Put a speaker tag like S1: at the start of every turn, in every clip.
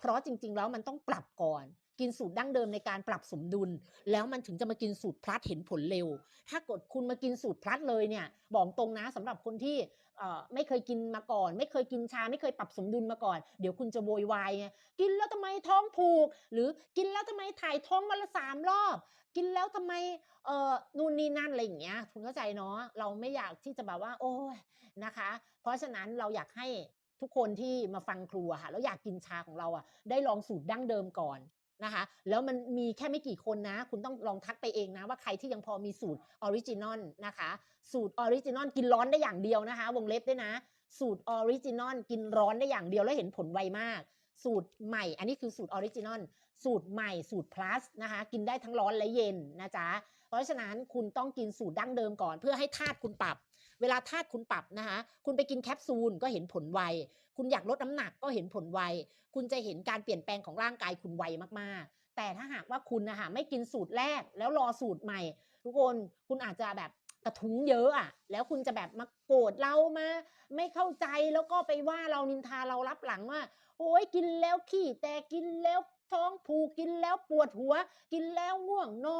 S1: เพราะจริง ๆ แล้วมันต้องปรับก่อน กินสูตรดั้งเดิมในการปรับสมดุล แล้วมันถึงจะมากินสูตรพลัสเห็นผลเร็ว ถ้ากดคุณมากินสูตรพลัสเลยเนี่ย บอกตรงนะสำหรับคนที่ไม่เคยกินมาก่อน ไม่เคยกินชา ไม่เคยปรับสมดุลมาก่อน เดี๋ยวคุณจะโวยวายไงกินแล้วทำไมท้องผูก หรือกินแล้วทำไมถ่ายท้องวันละสามรอบ กินแล้วทำไมเอ่อนู่นนี่นั่นอะไรอย่างเงี้ยคุณเข้าใจเนาะเราไม่อยากที่จะแบบว่า โอ้ยนะคะ เพราะฉะนั้นเราอยากให้ ทุกคนที่มาฟังครูอะค่ะ แล้วอยากกินชาของเราอะได้ลองสูตรดั้งเดิมก่อนนะคะ แล้วมันมีแค่ไม่กี่คนนะ คุณต้องลองทักไปเองนะ ว่าใครที่ยังพอมีสูตรออริจินอลนะคะ สูตรออริจินอลกินร้อนได้อย่างเดียวนะคะ วงเล็บด้วยนะ สูตรออริจินอลกินร้อนได้อย่างเดียวแล้วเห็นผลไวมาก สูตรใหม่ อันนี้คือสูตรออริจินอลสูตรใหม่สูตร plus นะคะ กินได้ทั้งร้อนและเย็นนะจ๊ะเพราะฉะนั้นคุณต้องกินสูตรดั้งเดิมก่อน เพื่อให้ธาตุคุณปรับ เวลาธาตุคุณปรับนะคะ คุณไปกินแคปซูลก็เห็นผลไว คุณอยากลดน้ำหนักก็เห็นผลไว คุณจะเห็นการเปลี่ยนแปลงของร่างกายคุณไวมากๆ แต่ถ้าหากว่าคุณนะคะไม่กินสูตรแรกแล้วรอสูตรใหม่ ทุกคนคุณอาจจะแบบกระทุ้งเยอะอะแล้วคุณจะแบบมาโกรธเรามา ไม่เข้าใจแล้วก็ไปว่าเรานินทาเรารับหลังว่า โอ้ยกินแล้วขี้แต่กินแล้วท้องผูกกินแล้วปวดหัว กินแล้วง่วงน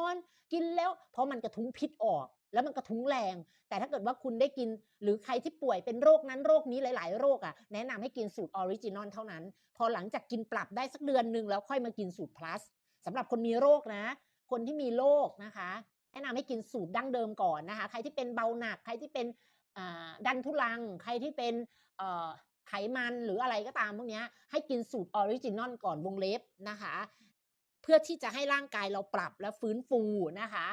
S1: อน กินแล้ว เพราะมันกระทุ้งพิษออก แล้วมันกระทุ้งแรง แต่ถ้าเกิดว่าคุณได้กิน หรือใครที่ป่วยเป็นโรคนั้นโรคนี้หลาย ๆ โรคอะแนะนำให้กินสูตรออริจินอลเท่านั้น พอหลังจากกินปรับได้สักเดือนหนึ่งแล้วค่อยมากินสูตร plus สำหรับคนมีโรคนะ คนที่มีโรคนะคะแนะนำให้กินสูตรดั้งเดิมก่อนนะคะ ใครที่เป็นเบาหนัก ใครที่เป็นดันทุลัง ใครที่เป็นไขมันหรืออะไรก็ตามพวกเนี้ยให้กินสูตรออริจินอลก่อนวงเล็บนะคะ เพื่อที่จะให้ร่างกายเราปรับและฟื้นฟูนะคะ